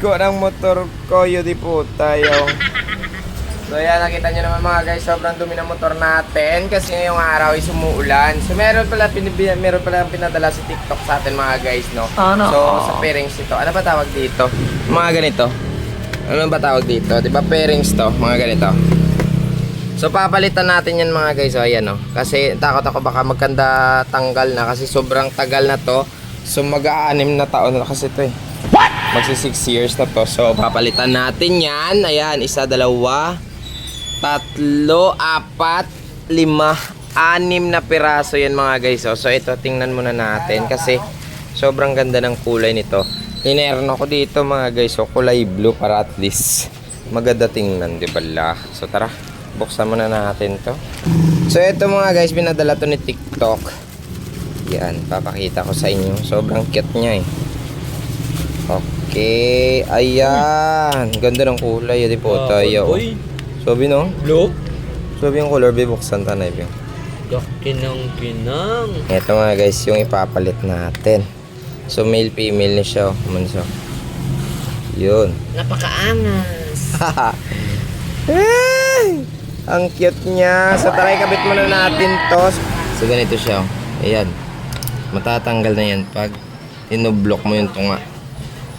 ko ng motor ko, yun di po tayo. So yan, nakita nyo naman mga guys, sobrang dumi ng motor natin kasi ngayong araw ay sumuulan. So meron pala, pinibi, meron pala pinadala sa TikTok sa atin mga guys, no? Ano? So sa pairings ito, ano ba tawag dito? Mga ganito. Ano ba tawag dito? Di ba pairings to? Mga ganito. So papalitan natin yan mga guys. So ayan no. Kasi takot ako baka magkanda tanggal na kasi sobrang tagal na to. So mag-aanim na taon na kasi to eh. Magsi 6 years na to. So papalitan natin yan. Ayan, isa, dalawa, tatlo, apat, lima, anim na piraso yan mga guys. Oh. So ito tingnan muna natin kasi sobrang ganda ng kulay nito. Linerno ko dito mga guys. So kulay blue para at least maganda tingnan, di ba la? So tara, buksan muna natin to. So ito mga guys, binadala to ni TikTok. Yan, papakita ko sa inyo. Sobrang cute niya eh. Okay, ayan. Ganda ng kulay, di po tayo. Boy, Sabi no? blue. Sabi yung color, bibuksan tanay ba? Kinang kinang. Ito mga guys, yung ipapalit natin. So male, female na siya. oh. Manso. Yun. Napakaangas. Ay! Ang cute niya. So try kabit muna natin to. So ganito siya. oh. Ayan. Matatanggal na yan pag inublock mo yung tunga.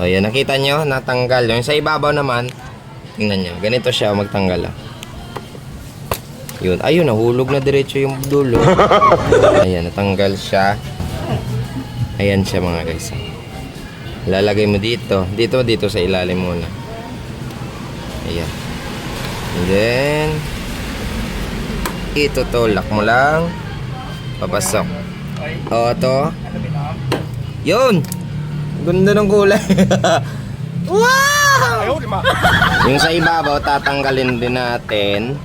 So ayan, nakita nyo? Natanggal. Yung sa ibabaw naman, tingnan nyo. Ganito siya, magtanggal ah. Yun. Ayun, nahulog na diretso yung dulo. Ayan, natanggal siya. Ayan siya mga guys. Lalagay mo dito. Dito, dito sa ilalim muna. Ayan. And then, itutulak mo lang. Papasok. O, to. Yun! Ganda ng kulay. wow! Yung sa ibabaw, tatanggalin din natin.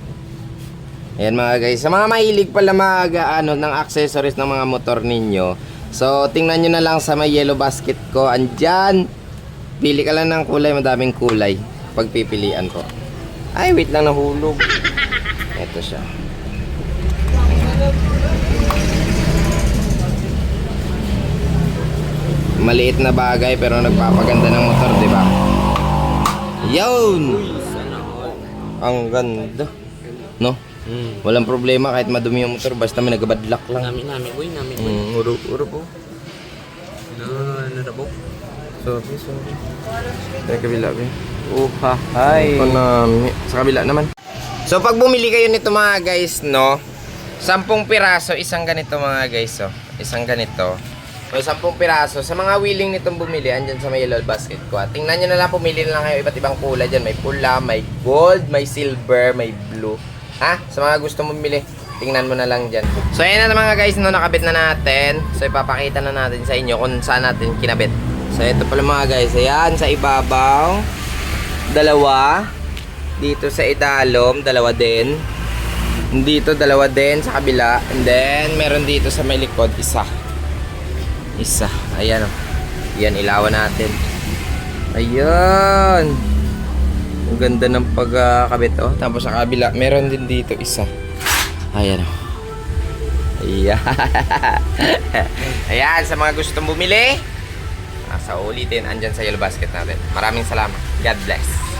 Ayan mga guys. Sa mga mahilig pala mag ano, ng accessories ng mga motor ninyo. So, tingnan nyo na lang sa may yellow basket ko. Andyan. Pili ka lang ng kulay. Madaming kulay. Pagpipilian ko. Ay, wait lang nahulog. Ito siya. Maliit na bagay pero nagpapaganda ng motor, di ba? Yun! Ang ganda. No? Hmm. Walang problema kahit madumi yung motor basta may nagabadlak lang. Nami nami boy, nami boy. Mm, uro, uro po. Na ano na po? Sorry, sorry. Sa kabila, be. Oh, ha, hi. Konami. Sa kabila naman. So, pag bumili kayo nito mga guys, no? Sampung piraso, isang ganito mga guys, oh. Isang ganito. So, sampung piraso. Sa mga willing nitong bumili, andyan sa may yellow basket ko. ah. Tingnan nyo na lang, pumili na lang kayo iba't ibang kulay dyan. May pula, may gold, may silver, may blue. Ha? Sa mga gusto bumili, tingnan mo na lang dyan. So, ayan na mga guys, no, nakabit na natin. So, ipapakita na natin sa inyo kung saan natin kinabit. So, ito pala mga guys. Ayan, sa ibabaw. Dalawa. Dito sa idalom, dalawa din. Dito, dalawa din sa kabila. And then, meron dito sa may likod, isa. Isa. Ayan o. Yan, ilawan natin. Ayan. Ang ganda ng pagkakabit oh. Tapos sa kabila, meron din dito isa. Ayan oh. Ayan. Ayan, sa mga gustong bumili, nasa ulitin, andyan sa yellow basket natin. Maraming salamat. God bless.